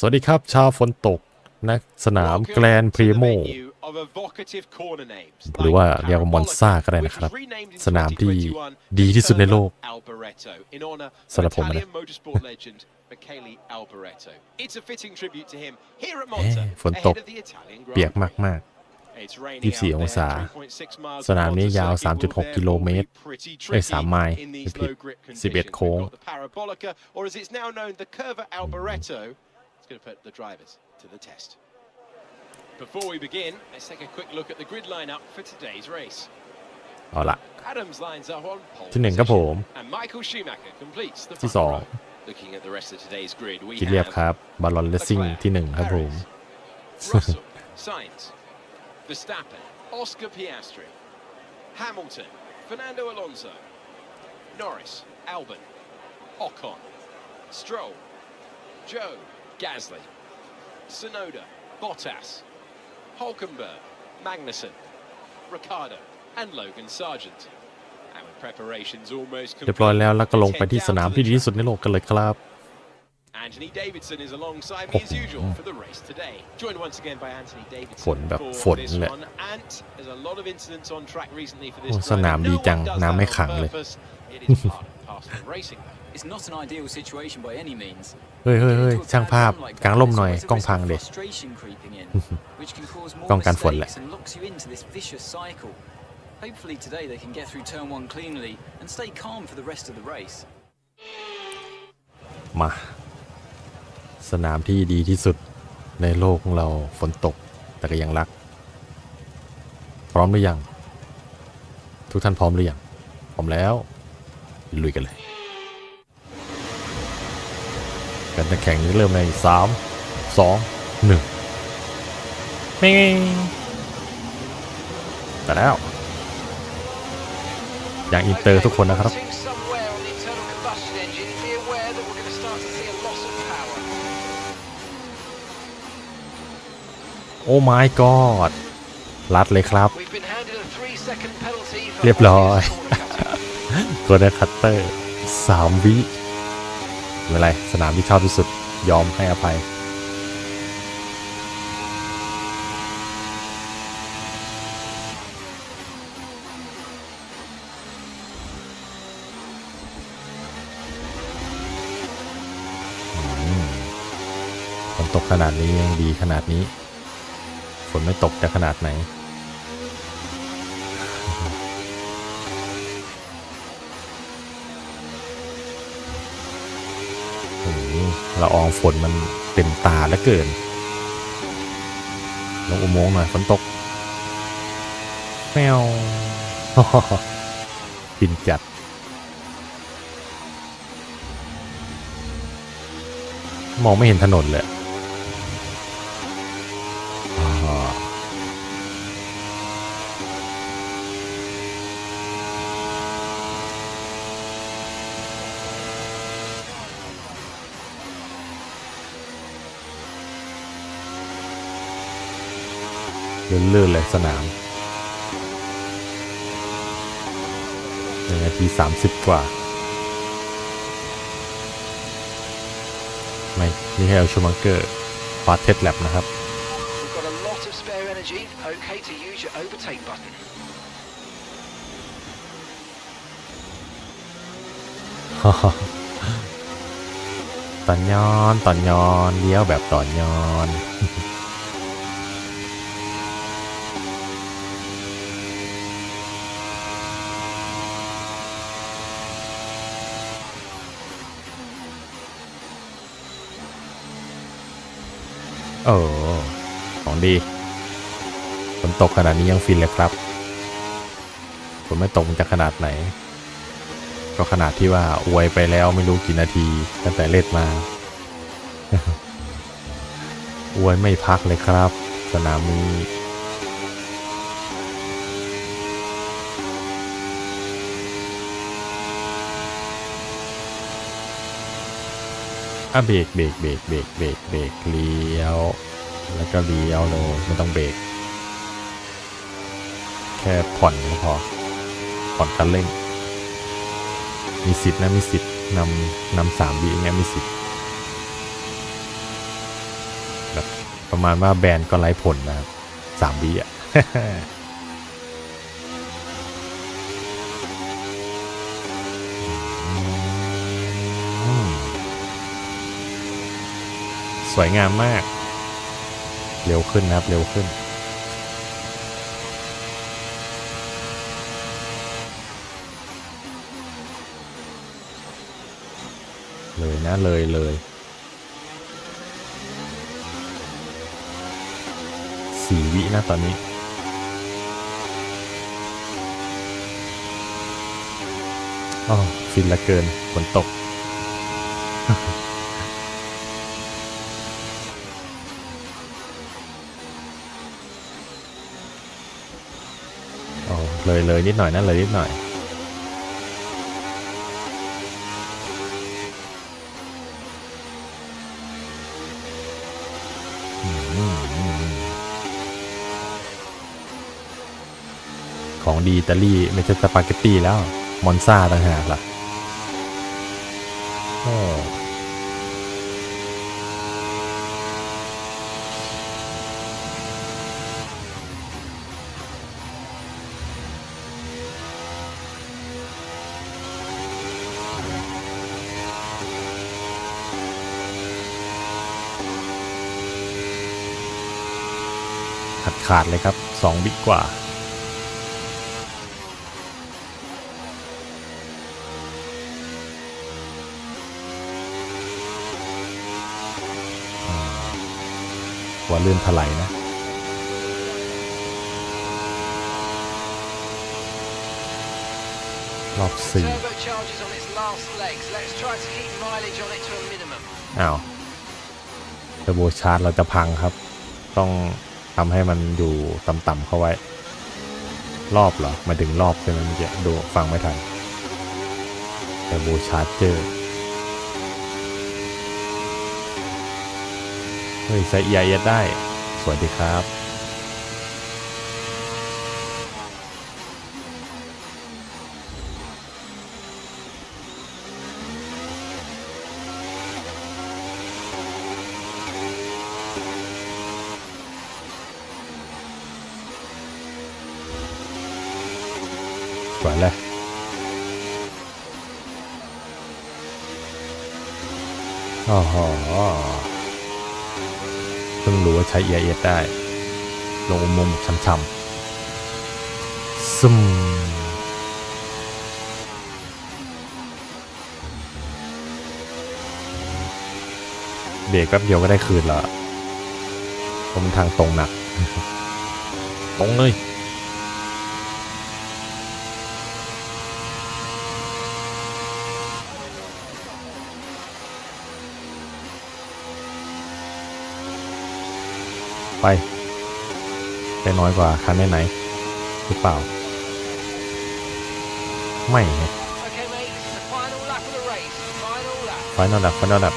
สวัสดีครับ ชาวฝนตกนักสนามแกรนพรีโมหรือว่าเรียกว่ามอนซ่าก็ได้นะครับ สนามที่ดีที่สุดในโลกสำหรับผมนะเอ๊ะฝนตกเปียกมาก24 องศา สนามนี้ยาว 3.6 กิโลเมตรเอ้ย3ไมล์ไม่ผิด 11 11โค้ง Before we begin, let's take a quick look at the grid lineup for today's race. ๆ เอาละ Adams lines up on pole ที่หนึ่งครับผม position, and Michael Schumacher completes the ที่ front สอง row. Looking at the rest of today's grid, we ที่เรียบ have ครับบาลอนเลสซิ่งที่หนึ่งครับผม Russell, Sainz, Verstappen, Oscar Piastri, Hamilton, Fernando Alonso, Norris, Albon, Ocon, Stroll, Joe, Gasly, Sonoda, Bottas, Hulkenberg, Magnussen, Ricardo, and Logan Sargent. And with preparations almost เรียบร้อย complete, แล้วแล้วก็ลงไปที่ head ส down นาม to ที่ the ดีที่สุดในโลกกันเลยครับ Anthony Davidson is alongside me as usual for the race today. Joined once again by Anthony ฝน Davidson แบบ for ฝน this แหละ one. Ant, there's a lot of incidents on track recently for this โอ้ driver. สนามดี No จัง one does น้ำไม่ that on ขังเลย purpose. It is part and parcel of racing though. It's not an ideal situation by any means. เฮ้ยเฮ้ยเฮ้ย Getting into a ช่าง bad ภาพ run like กลาง that, ร่ม there's หน่อย always a กล้อง risk พัง of เด็ frustration creeping in, which can cause more ต้องการฝนแหละ mistakes and locks you into this vicious cycle. Hopefully today they can get through turn one cleanly and stay calm for the rest of the race. มา สนามที่ดีที่สุดในโลกของเราฝนตกแต่ก็ยังรัก พร้อมหรือยัง ทุกท่านพร้อมหรือยังพร้อมแล้ว ลุยกันเลย การจะแข่งเริ่มในสามสองหนึ่งไม่แต่แล้ว อย่างอินเตอร์ทุกคนนะครับโอ้ my god รัดเลยครับ เรียบร้อย ตัวเดคัตเตอร์สามวิ ไม่เป็นไรสนามที่ชอบที่สุดยอมให้อภัย ฝนตกขนาดนี้ยังดีขนาดนี้ ฝนไม่ตกจะขนาดไหน โอ้โห ละอองฝนมันเต็มตาและเกินลงอุโมงค์หน่อยฝนตกแมวปินจัด มองไม่เห็นถนนเลย ลื่นๆเลยสนามหนึ่งนาทีสามสิบกว่า ไม่มิเฮลชูมังเกอร์ฟาเทสแลบนะครับ We've got a lot of spare energy. Okay to use your overtake button. ตอนย้อนตอนย้อนเลี้ยวแบบตอนย้อน โอ้ของดีฝนตกขนาดนี้ยังฟินเลยครับฝนไม่ตกมันจะขนาดไหน ก็ขนาดที่ว่าอวยไปแล้วไม่รู้กี่นาทีตั้งแต่เล็ดมา อวยไม่พักเลยครับ สนามนี้ อะเบรกเบรกเบรกเบรกเบรกเบรกเลี้ยว แล้วก็เลี้ยวเลยไม่ต้องเบรกแค่ผ่อนก็พอผ่อนคันเร่ง มีสิทธิ์นะมีสิทธิ์นำนำสามวิเงี้ยมีสิทธิ์ประมาณว่าแบรนด์ก็ไร้ผลนะครับสามวิอะ อืมส วยงามมาก เร็วขึ้นนะครับ เร็วขึ้น เลยนะ เลยเลยสี่วินะตอนนี้อ๋อฟินละเกินฝนตก อ๋อ เลยเลยนิดหน่อยนะเลยนิดหน่อยอของดีอิตาลีไม่ใช่สปาเกตตีแล้ว มอนซ่าต่างหากล่ะ ขาดขาดเลยครับสองบิกกว่าหัวลื่นถลายนะรอบสี่ Turbochargers on its last legs. Let's try to keep mileage on it to a minimum. อ้าวเทอร์โบชาร์จเราจะพังครับ ต้อง ทำให้มันอยู่ต่ำๆเข้าไว้ รอบเหรอมาถึงรอบใช่ไหมเมื่อกี้ดูฟังไม่ทันเทอร์โบชาร์เจอร์เฮ้ยใส่เอียได้ สวัสดีครับ โอ้โหเพิ่งรู้ว่าใช้ e อ s ได้ ลงอุโมงค์ช้ำๆซึมเบรกแป๊บเดียวก็ได้คืนละผมทางตรงหนัก ตรงเลย ไปได้น้อยกว่าคันไหนๆหรือเปล่า ไม่ฮะ Okay, mate, this is the final lap final lap. ไฟนอลดับไฟนอลดับ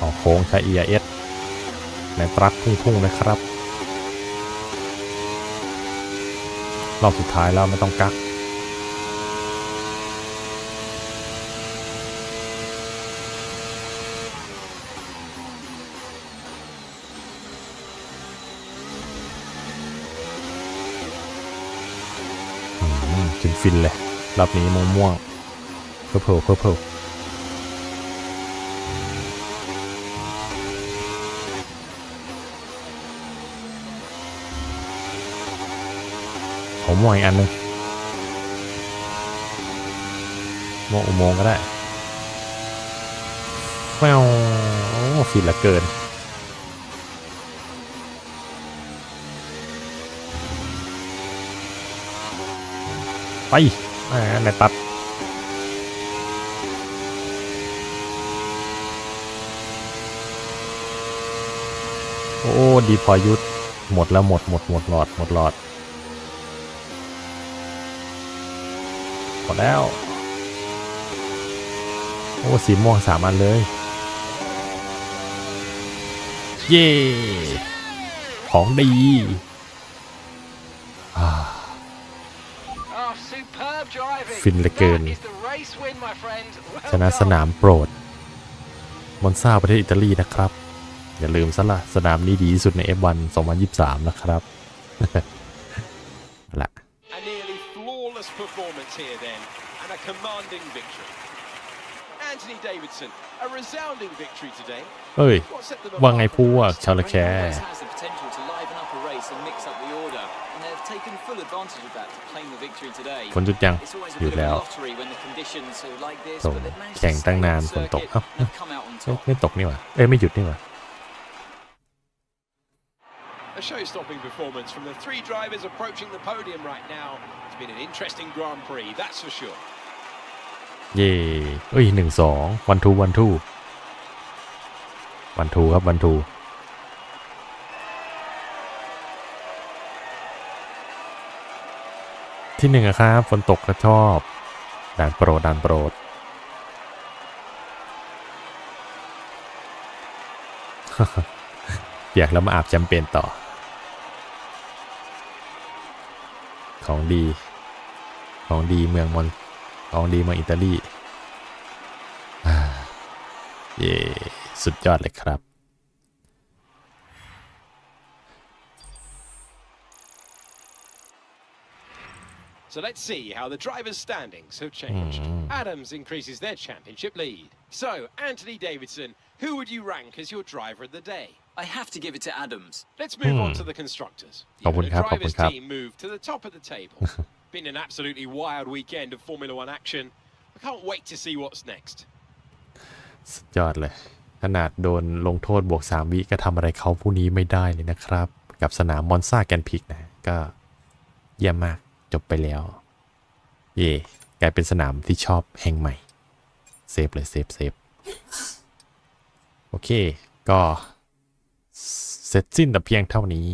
ออกโค้งใช้ EIS ในตรักพุ่งๆนะครับ อบสุดท้ายแล้วไม่ต้องกักถึงฟินเลยรอบนี้ม่วงม่วงเพิ่มเพลเพอเพล ผมม่วงอีกอันหนึงม่วงอุโมงค์ก็ได้แมวโอฟินลือเกิน ไปอ่าในตัดโอ้ ดีพอยุทธหมดแล้วหมดหมดหมดหลอดหมดหลอด แล้ว โอ้สีม่วงสามอันเลย เย่ของดีฟินเหลือเกิน ชนะสนามโปรด มอนซาประเทศอิตาลีนะครับ อย่าลืมซะละสนามนี้ดีที่สุดใน F1 2023 นะครับละ A nearly flawless performance here then, and a commanding victory. Anthony Davidson, a resounding victory today. เอ้ย What set them ว่าไง apart พ from the วก rest? ชาวละแค Always has the potential to liven up a race and mix up the order, and they've taken full advantage of that to claim the victory today. ฝนหยุดยัง It's always a หยุด bit of แล้ว a lottery when the conditions are like this, ส่ง but they've managed แข่ง to ตั้ง stay นาน on ฝนตก circuit เอ้า and have come out on เอ้ย top. ไม่ตกนี่หว่า เอ้ย ไม่หยุดนี่หว่า A show-stopping performance from the three drivers approaching the podium right now. It's been an interesting Grand Prix, that's for sure. เย่เอ้ยหนึ่งสองวันทูวันทูวันทูครับวันทูที่หนึ่งครับฝนตกก็ชอบด่านโปรดด่านโปรดเปียกแล้วมาอาบแชมเปญต่อ ของดี ของดีเมืองมอนของดีเมืองอิตาลีอ่าเย่สุดยอดเลยครับ So let's see how the drivers' standings have changed. Mm. Adams increases their championship lead. So, Anthony Davidson, who would you rank as your driver of the day? I have to give it to Adams. Let's move on Hmm. to the constructors. Khop You khun know, khap, the khop khun drivers' khap. team moved to the top of the table. Been an absolutely wild weekend of Formula One action. I can't wait to see what's next. สุดยอดเลย ขนาดโดนลงโทษบวก 3 วิก็ทำอะไรเขาผู้นี้ไม่ได้เลยนะครับ กับสนามมอนซาแกนพิกนะ ก็เยี่ยมมากจ บไปแล้ว เย่กลายเป็นสนามที่ชอบแห่งใหม่ เซฟเลยเซฟเซฟโอเค ก็เสร็จสิ้นแต่เพียงเท่านี้